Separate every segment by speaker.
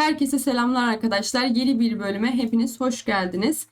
Speaker 1: Herkese selamlar arkadaşlar. Yeni bir bölüme hepiniz hoş geldiniz.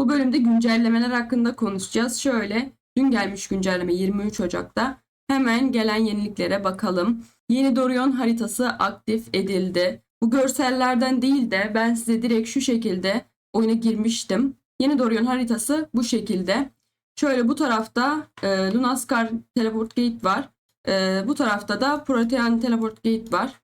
Speaker 1: Bu bölümde güncellemeler hakkında konuşacağız. Şöyle, dün gelmiş güncelleme 23 Ocak'ta. Hemen gelen yeniliklere bakalım. Yeni Dorion haritası aktif edildi. Bu görsellerden değil de ben size direkt şu şekilde oyuna girmiştim. Yeni Dorion haritası bu şekilde. Şöyle bu tarafta e, Lunaskar Teleport Gate var. E, bu tarafta da Protean Teleport Gate var.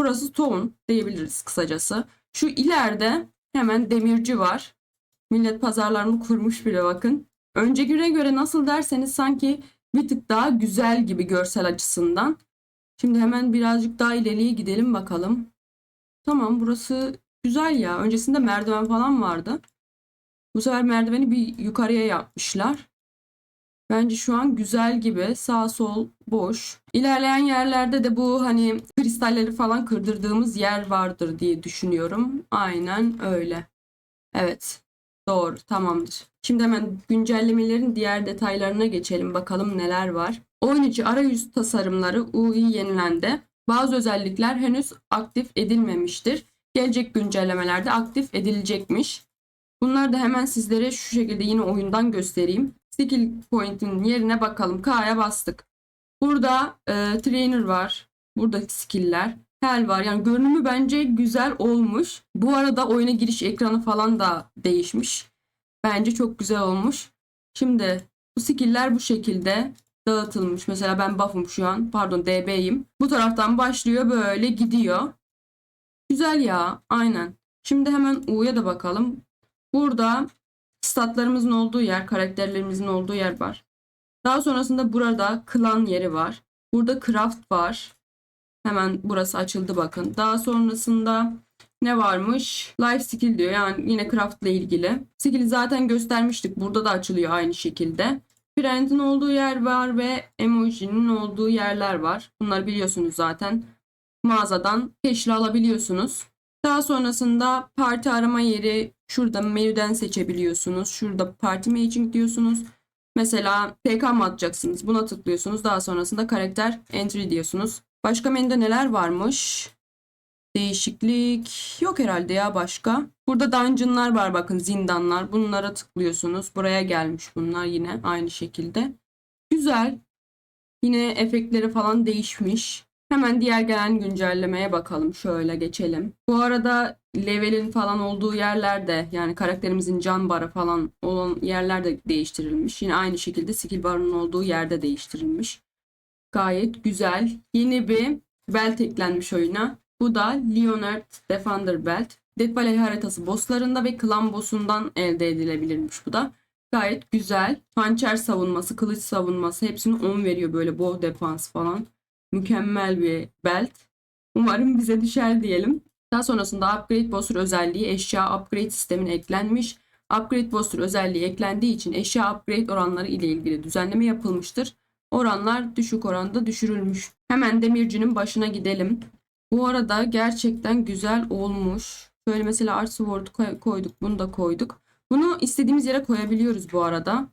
Speaker 1: Burası Town diyebiliriz kısacası. Şu ileride hemen demirci var. Millet pazarlarını kurmuş bile bakın. Önce güne göre nasıl derseniz sanki bir tık daha güzel gibi görsel açısından. Şimdi hemen birazcık daha ileriye gidelim bakalım. Tamam burası güzel ya. Öncesinde merdiven falan vardı. Bu sefer merdiveni bir yukarıya yapmışlar. Bence şu an güzel gibi. Sağ sol boş. İlerleyen yerlerde de bu hani kristalleri falan kırdırdığımız yer vardır diye düşünüyorum. Aynen öyle. Evet. Doğru. Tamamdır. Şimdi hemen güncellemelerin diğer detaylarına geçelim. Bakalım neler var. Oyun içi arayüz tasarımları UI yenilendi. Bazı özellikler henüz aktif edilmemiştir. Gelecek güncellemelerde aktif edilecekmiş. Bunları da hemen sizlere şu şekilde yine oyundan göstereyim. Skill point'in yerine bakalım. K'ya bastık. Burada e, trainer var. Burada skill'ler. Hell var. Yani görünümü bence güzel olmuş. Bu arada oyuna giriş ekranı falan da değişmiş. Bence çok güzel olmuş. Şimdi bu skill'ler bu şekilde dağıtılmış. Mesela ben buff'ım şu an. Pardon DB'yim. Bu taraftan başlıyor böyle gidiyor. Güzel ya. Aynen. Şimdi hemen U'ya da bakalım. Burada statlarımızın olduğu yer, karakterlerimizin olduğu yer var. Daha sonrasında burada klan yeri var. Burada craft var. Hemen burası açıldı bakın. Daha sonrasında ne varmış? Life skill diyor. Yani yine craft ile ilgili. Skill'i zaten göstermiştik. Burada da açılıyor aynı şekilde. Friend'in olduğu yer var ve emojinin olduğu yerler var. Bunları biliyorsunuz zaten. Mağazadan keşli alabiliyorsunuz. Daha sonrasında parti arama yeri şurada menüden seçebiliyorsunuz. Şurada parti maging diyorsunuz. Mesela PK mı atacaksınız? Buna tıklıyorsunuz. Daha sonrasında karakter entry diyorsunuz. Başka menüde neler varmış? Değişiklik yok herhalde ya başka. Burada dungeonlar var bakın zindanlar. Bunlara tıklıyorsunuz. Buraya gelmiş bunlar yine aynı şekilde. Güzel. Yine efektleri falan değişmiş. Hemen diğer gelen güncellemeye bakalım. Şöyle geçelim. Bu arada levelin falan olduğu yerlerde yani karakterimizin can barı falan olan yerler de değiştirilmiş. Yine aynı şekilde skill barının olduğu yerde değiştirilmiş. Gayet güzel. Yeni bir belt eklenmiş oyuna. Bu da Leonard Defender Belt. Death Valley haritası bosslarında ve klan boss'undan elde edilebilirmiş bu da. Gayet güzel. Hançer savunması, kılıç savunması hepsini 10 veriyor böyle bow defense falan. Mükemmel bir belt. Umarım bize düşer diyelim. Daha sonrasında Upgrade Booster özelliği eşya upgrade sistemine eklenmiş. Upgrade Booster özelliği eklendiği için eşya upgrade oranları ile ilgili düzenleme yapılmıştır. Oranlar düşük oranda düşürülmüş. Hemen demircinin başına gidelim. Bu arada gerçekten güzel olmuş. Şöyle mesela Art Sword koyduk. Bunu da koyduk. Bunu istediğimiz yere koyabiliyoruz bu arada.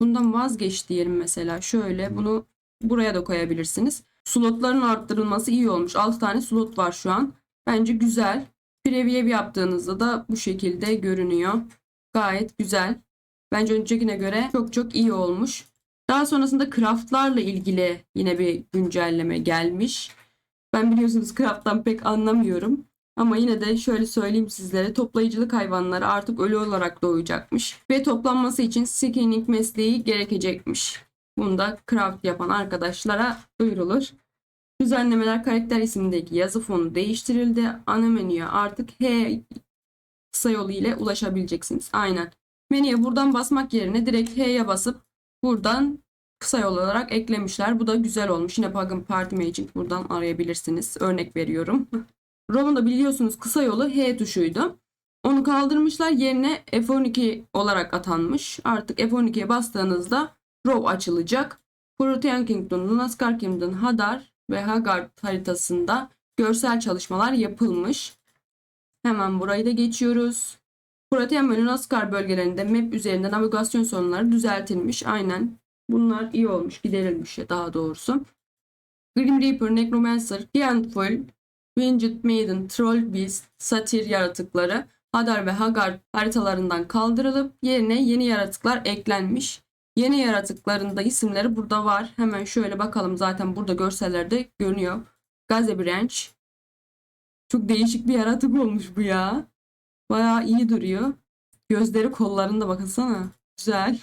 Speaker 1: Bundan vazgeç diyelim mesela. Şöyle bunu buraya da koyabilirsiniz. Slotların arttırılması iyi olmuş. 6 tane slot var şu an. Bence güzel. Preview yaptığınızda da bu şekilde görünüyor. Gayet güzel. Bence öncekine göre çok çok iyi olmuş. Daha sonrasında craftlarla ilgili yine bir güncelleme gelmiş. Ben biliyorsunuz craft'tan pek anlamıyorum. Ama yine de şöyle söyleyeyim sizlere toplayıcılık hayvanları artık ölü olarak doğacakmış. Ve toplanması için skinning mesleği gerekecekmiş. Bunu da craft yapan arkadaşlara duyurulur. Düzenlemeler karakter isimindeki yazı fonu değiştirildi. Ana menüye artık H kısa yolu ile ulaşabileceksiniz. Aynen. Menüye buradan basmak yerine direkt H'ye basıp buradan kısa yol olarak eklemişler. Bu da güzel olmuş. Yine Pagan Party Magic buradan arayabilirsiniz. Örnek veriyorum. Roman'da biliyorsunuz kısa yolu H tuşuydu. Onu kaldırmışlar. Yerine F12 olarak atanmış. Artık F12'ye bastığınızda Row açılacak. Protean Kingdom, Lunaskar Kingdom, Hadar ve Haggard haritasında görsel çalışmalar yapılmış. Hemen burayı da geçiyoruz. Protean ve Lunaskar bölgelerinde map üzerinde navigasyon sorunları düzeltilmiş. Aynen. Bunlar iyi olmuş, giderilmiş daha doğrusu. Grim Reaper, Necromancer, Giantful Winged Maiden, Troll Beast, Satyr yaratıkları Hadar ve Hagar haritalarından kaldırılıp yerine yeni yaratıklar eklenmiş. Yeni yaratıkların da isimleri burada var. Hemen şöyle bakalım zaten burada görsellerde görünüyor. Gazebranch. Çok değişik bir yaratık olmuş bu ya. Bayağı iyi duruyor. Gözleri kollarında bakılsana. Güzel.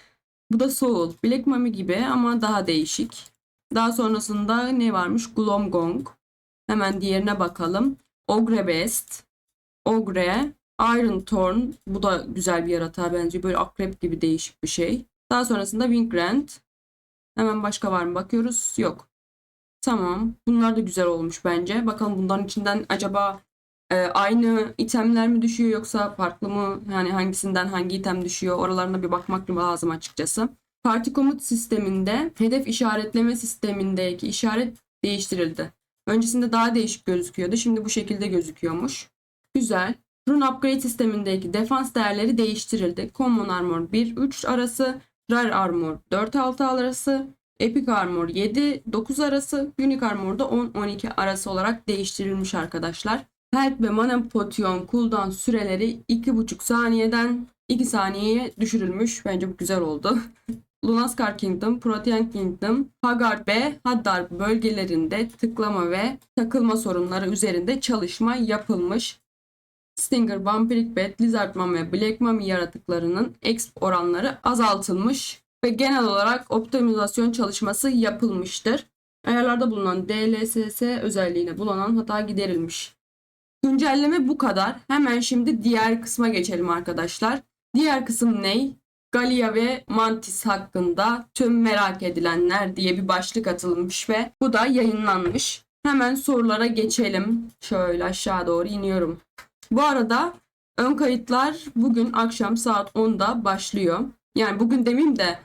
Speaker 1: bu da Soul. Black Mummy gibi ama daha değişik. Daha sonrasında ne varmış? Glomgong. Hemen diğerine bakalım. Ogre Best. Ogre. Iron Thorn. Bu da güzel bir yaratığa benziyor. Böyle akrep gibi değişik bir şey. Daha sonrasında Wingrand. Hemen başka var mı bakıyoruz. Yok. Tamam. Bunlar da güzel olmuş bence. Bakalım bunların içinden acaba e, aynı itemler mi düşüyor yoksa farklı mı? Yani hangisinden hangi item düşüyor? Oralarına bir bakmak lazım açıkçası. Parti komut sisteminde hedef işaretleme sistemindeki işaret değiştirildi. Öncesinde daha değişik gözüküyordu. Şimdi bu şekilde gözüküyormuş. Güzel. Rune Upgrade sistemindeki defans değerleri değiştirildi. Common Armor 1-3 arası, Rare Armor 4-6 arası, Epic Armor 7-9 arası, Unique Armor da 10-12 arası olarak değiştirilmiş arkadaşlar. Health ve Mana Potion cooldown süreleri 2,5 saniyeden 2 saniyeye düşürülmüş. Bence bu güzel oldu. Lunaskar Kingdom, Protean Kingdom, Haggard ve Haddar bölgelerinde tıklama ve takılma sorunları üzerinde çalışma yapılmış. Stinger, Vampiric Bat, Lizardman ve Black Mummy yaratıklarının exp oranları azaltılmış ve genel olarak optimizasyon çalışması yapılmıştır. Ayarlarda bulunan DLSS özelliğine bulunan hata giderilmiş. Güncelleme bu kadar. Hemen şimdi diğer kısma geçelim arkadaşlar. Diğer kısım ne? Galia ve Mantis hakkında tüm merak edilenler diye bir başlık atılmış ve bu da yayınlanmış. Hemen sorulara geçelim. Şöyle aşağı doğru iniyorum. Bu arada ön kayıtlar bugün akşam saat 10'da başlıyor. Yani bugün demeyeyim de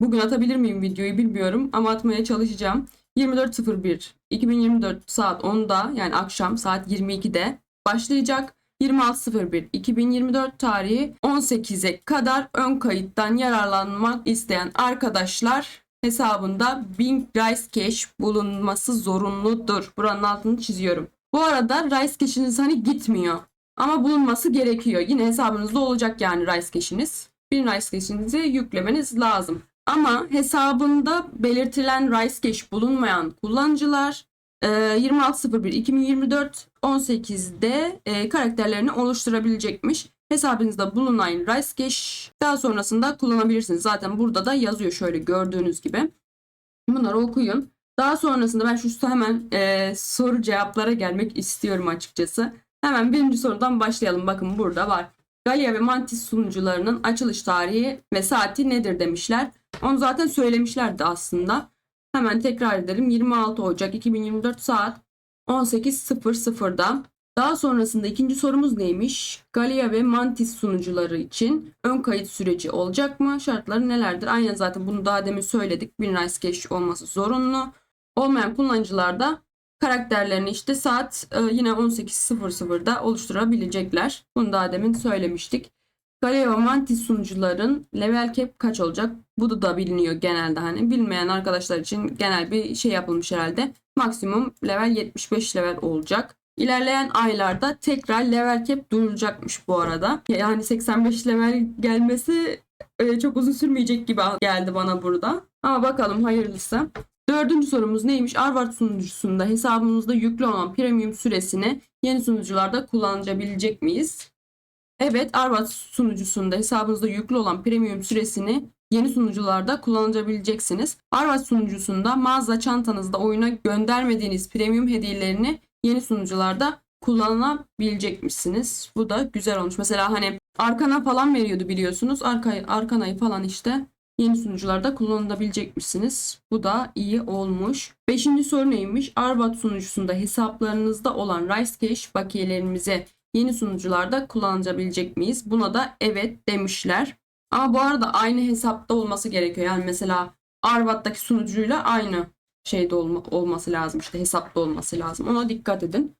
Speaker 1: bugün atabilir miyim videoyu bilmiyorum ama atmaya çalışacağım. 24.01 2024 saat 10'da yani akşam saat 22'de başlayacak. 26.01 2024 tarihi 18'e kadar ön kayıttan yararlanmak isteyen arkadaşlar hesabında Bing Rice Cash bulunması zorunludur. Buranın altını çiziyorum. Bu arada Rice Cash'iniz hani gitmiyor. Ama bulunması gerekiyor. Yine hesabınızda olacak yani Rice Cash'iniz. Bir Rice Cash'inizi yüklemeniz lazım. Ama hesabında belirtilen Rice Cash bulunmayan kullanıcılar e, 26.01.2024 18'de e, karakterlerini oluşturabilecekmiş. Hesabınızda bulunan Rice Cash daha sonrasında kullanabilirsiniz. Zaten burada da yazıyor şöyle gördüğünüz gibi. Bunları okuyun. Daha sonrasında ben şu hemen e, soru cevaplara gelmek istiyorum açıkçası. Hemen birinci sorudan başlayalım. Bakın burada var. Galia ve Mantis sunucularının açılış tarihi ve saati nedir demişler. Onu zaten söylemişlerdi aslında. Hemen tekrar edelim. 26 Ocak 2024 saat 18.00'da. Daha sonrasında ikinci sorumuz neymiş? Galia ve Mantis sunucuları için ön kayıt süreci olacak mı? Şartları nelerdir? Aynen zaten bunu daha demin söyledik. Bir nice cache olması zorunlu. Olmayan kullanıcılar da karakterlerini işte saat e, yine 18.00'da oluşturabilecekler. Bunu daha demin söylemiştik. Ve Mantis sunucuların level cap kaç olacak? Bu da biliniyor genelde hani. Bilmeyen arkadaşlar için genel bir şey yapılmış herhalde. Maksimum level 75 level olacak. İlerleyen aylarda tekrar level cap duyulacakmış bu arada. Yani 85 level gelmesi e, çok uzun sürmeyecek gibi geldi bana burada. Ama bakalım hayırlısı. Dördüncü sorumuz neymiş? Arvart sunucusunda hesabımızda yüklü olan premium süresini yeni sunucularda kullanabilecek miyiz? Evet, Arvat sunucusunda hesabınızda yüklü olan premium süresini yeni sunucularda kullanabileceksiniz. Arvat sunucusunda mağaza çantanızda oyuna göndermediğiniz premium hediyelerini yeni sunucularda kullanabilecekmişsiniz. Bu da güzel olmuş. Mesela hani Arkana falan veriyordu biliyorsunuz. Arkayı, Arkana'yı falan işte yeni sunucularda kullanabilecekmişsiniz. Bu da iyi olmuş. Beşinci soru neymiş? Arbat sunucusunda hesaplarınızda olan Rice Cash bakiyelerimizi yeni sunucularda kullanabilecek miyiz? Buna da evet demişler. Ama bu arada aynı hesapta olması gerekiyor. Yani mesela Arbat'taki sunucuyla aynı şeyde olma, olması lazım. İşte hesapta olması lazım. Ona dikkat edin.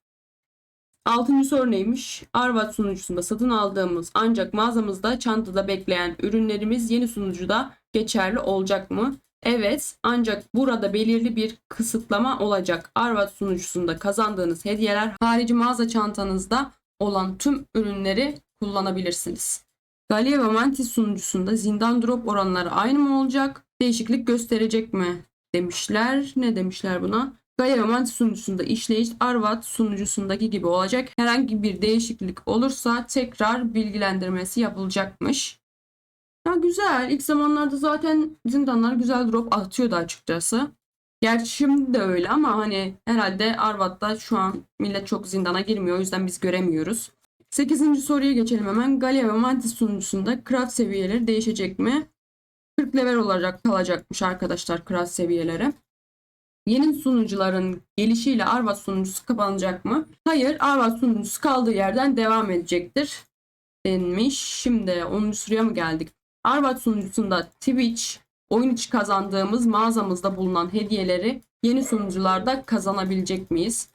Speaker 1: Altıncı soru neymiş? Arvat sunucusunda satın aldığımız ancak mağazamızda çantada bekleyen ürünlerimiz yeni sunucuda geçerli olacak mı? Evet, ancak burada belirli bir kısıtlama olacak. Arvat sunucusunda kazandığınız hediyeler harici mağaza çantanızda olan tüm ürünleri kullanabilirsiniz. Galia ve Mantis sunucusunda zindan drop oranları aynı mı olacak? Değişiklik gösterecek mi? Demişler. Ne demişler buna? Gaia ve Mantis sunucusunda işleyiş Arvat sunucusundaki gibi olacak. Herhangi bir değişiklik olursa tekrar bilgilendirmesi yapılacakmış. Ya güzel. İlk zamanlarda zaten zindanlar güzel drop atıyordu açıkçası. Gerçi şimdi de öyle ama hani herhalde Arvat'ta şu an millet çok zindana girmiyor. O yüzden biz göremiyoruz. 8. soruya geçelim hemen. Galia ve Mantis sunucusunda craft seviyeleri değişecek mi? 40 level olarak kalacakmış arkadaşlar craft seviyeleri. Yeni sunucuların gelişiyle Arvat sunucusu kapanacak mı? Hayır, Arvat sunucusu kaldığı yerden devam edecektir denmiş. Şimdi 10. soruya mı geldik? Arvat sunucusunda Twitch oyun içi kazandığımız mağazamızda bulunan hediyeleri yeni sunucularda kazanabilecek miyiz?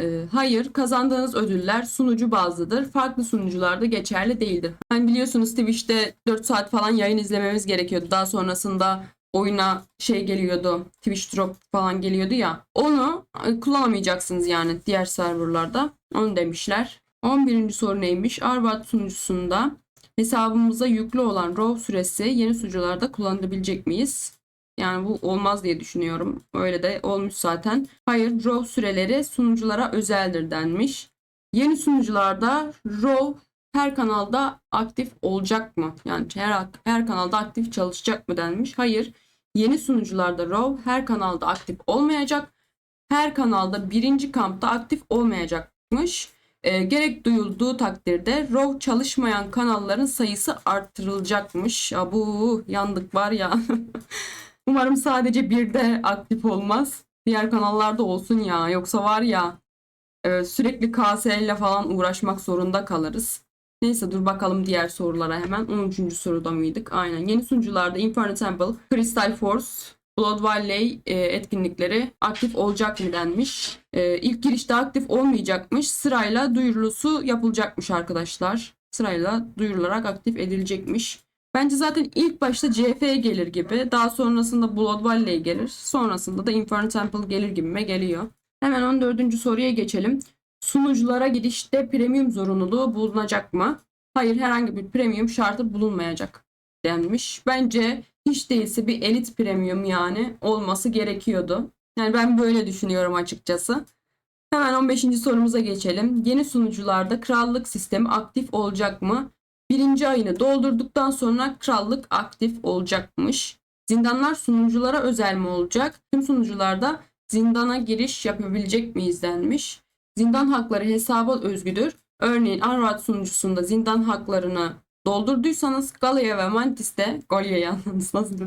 Speaker 1: Ee, hayır, kazandığınız ödüller sunucu bazlıdır. Farklı sunucularda geçerli değildir. Hani biliyorsunuz Twitch'te 4 saat falan yayın izlememiz gerekiyordu. Daha sonrasında oyuna şey geliyordu. Twitch drop falan geliyordu ya. Onu e, kullanamayacaksınız yani diğer serverlarda. Onu demişler. 11. soru neymiş? Arvat sunucusunda hesabımıza yüklü olan RAW süresi yeni sunucularda kullanabilecek miyiz? Yani bu olmaz diye düşünüyorum. Öyle de olmuş zaten. Hayır, RAW süreleri sunuculara özeldir denmiş. Yeni sunucularda RAW her kanalda aktif olacak mı? Yani her, her kanalda aktif çalışacak mı denmiş. Hayır. Yeni sunucularda RAW her kanalda aktif olmayacak. Her kanalda birinci kampta aktif olmayacakmış. E, gerek duyulduğu takdirde RAW çalışmayan kanalların sayısı arttırılacakmış. Ya bu yandık var ya. Umarım sadece bir de aktif olmaz. Diğer kanallarda olsun ya. Yoksa var ya e, sürekli KS ile falan uğraşmak zorunda kalırız. Neyse dur bakalım diğer sorulara hemen. 13. soruda mıydık? Aynen. Yeni sunucularda Inferno Temple, Crystal Force, Blood Valley e, etkinlikleri aktif olacak mı denmiş. E, ilk girişte aktif olmayacakmış. Sırayla duyurulusu yapılacakmış arkadaşlar. Sırayla duyurularak aktif edilecekmiş. Bence zaten ilk başta CF gelir gibi. Daha sonrasında Blood Valley gelir. Sonrasında da Inferno Temple gelir gibime geliyor. Hemen 14. soruya geçelim. Sunuculara girişte premium zorunluluğu bulunacak mı? Hayır herhangi bir premium şartı bulunmayacak denmiş. Bence hiç değilse bir elit premium yani olması gerekiyordu. Yani ben böyle düşünüyorum açıkçası. Hemen 15. sorumuza geçelim. Yeni sunucularda krallık sistemi aktif olacak mı? Birinci ayını doldurduktan sonra krallık aktif olacakmış. Zindanlar sunuculara özel mi olacak? Tüm sunucularda zindana giriş yapabilecek miyiz denmiş. Zindan hakları hesaba özgüdür. Örneğin Arvat sunucusunda zindan haklarını doldurduysanız Galia ve Mantis'te Galia yalnız nasıl?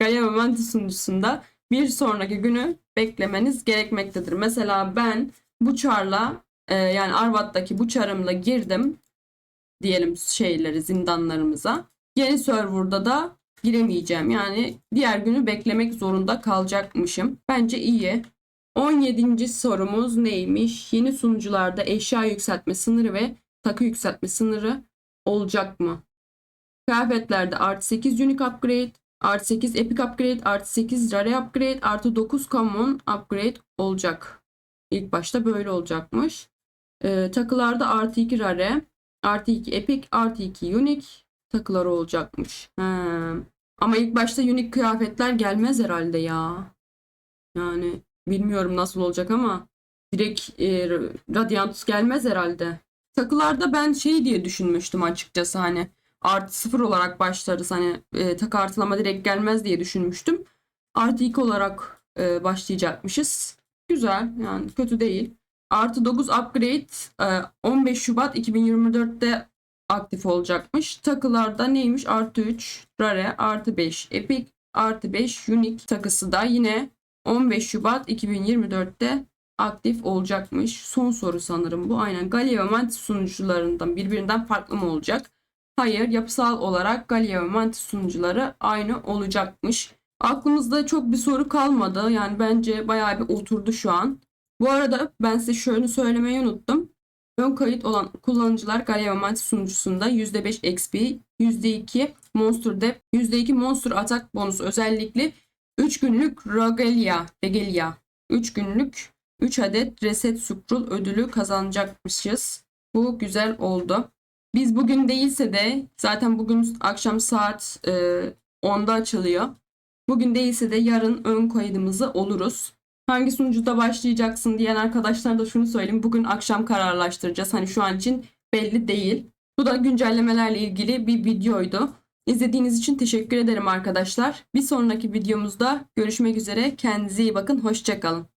Speaker 1: Galia ve Mantis sunucusunda bir sonraki günü beklemeniz gerekmektedir. Mesela ben bu çarla e, yani Arvat'taki bu çarımla girdim diyelim şeyleri zindanlarımıza. Yeni serverda da giremeyeceğim. Yani diğer günü beklemek zorunda kalacakmışım. Bence iyi. 17. sorumuz neymiş? Yeni sunucularda eşya yükseltme sınırı ve takı yükseltme sınırı olacak mı? Kıyafetlerde artı 8 unique upgrade, artı 8 epic upgrade, artı 8 rare upgrade, artı 9 common upgrade olacak. İlk başta böyle olacakmış. Ee, takılarda artı 2 rare, artı 2 epic, artı 2 unique takıları olacakmış. He. Ama ilk başta unique kıyafetler gelmez herhalde ya. Yani bilmiyorum nasıl olacak ama direkt e, Radiant gelmez herhalde. Takılarda ben şey diye düşünmüştüm açıkçası hani artı sıfır olarak başlarız hani e, takı artılama direkt gelmez diye düşünmüştüm. Artı 2 olarak e, başlayacakmışız. Güzel yani kötü değil. Artı 9 upgrade e, 15 Şubat 2024'te aktif olacakmış. Takılarda neymiş? Artı 3 rare artı 5 epic artı 5 unique takısı da yine 15 Şubat 2024'te aktif olacakmış. Son soru sanırım bu. Aynen Galia ve Mantis sunucularından birbirinden farklı mı olacak? Hayır, yapısal olarak Galia ve Mantis sunucuları aynı olacakmış. Aklımızda çok bir soru kalmadı. Yani bence bayağı bir oturdu şu an. Bu arada ben size şöyle söylemeyi unuttum. Ön kayıt olan kullanıcılar Galia ve Mantis sunucusunda %5 XP, %2 Monster Dep, %2 Monster Atak bonusu özellikle 3 günlük Rogelia, Regelia. 3 günlük 3 adet Reset Sukrul ödülü kazanacakmışız. Bu güzel oldu. Biz bugün değilse de zaten bugün akşam saat e, 10'da açılıyor. Bugün değilse de yarın ön kaydımızı oluruz. Hangi sunucuda başlayacaksın diyen arkadaşlar da şunu söyleyeyim. Bugün akşam kararlaştıracağız. Hani şu an için belli değil. Bu da güncellemelerle ilgili bir videoydu. İzlediğiniz için teşekkür ederim arkadaşlar. Bir sonraki videomuzda görüşmek üzere. Kendinize iyi bakın. Hoşçakalın.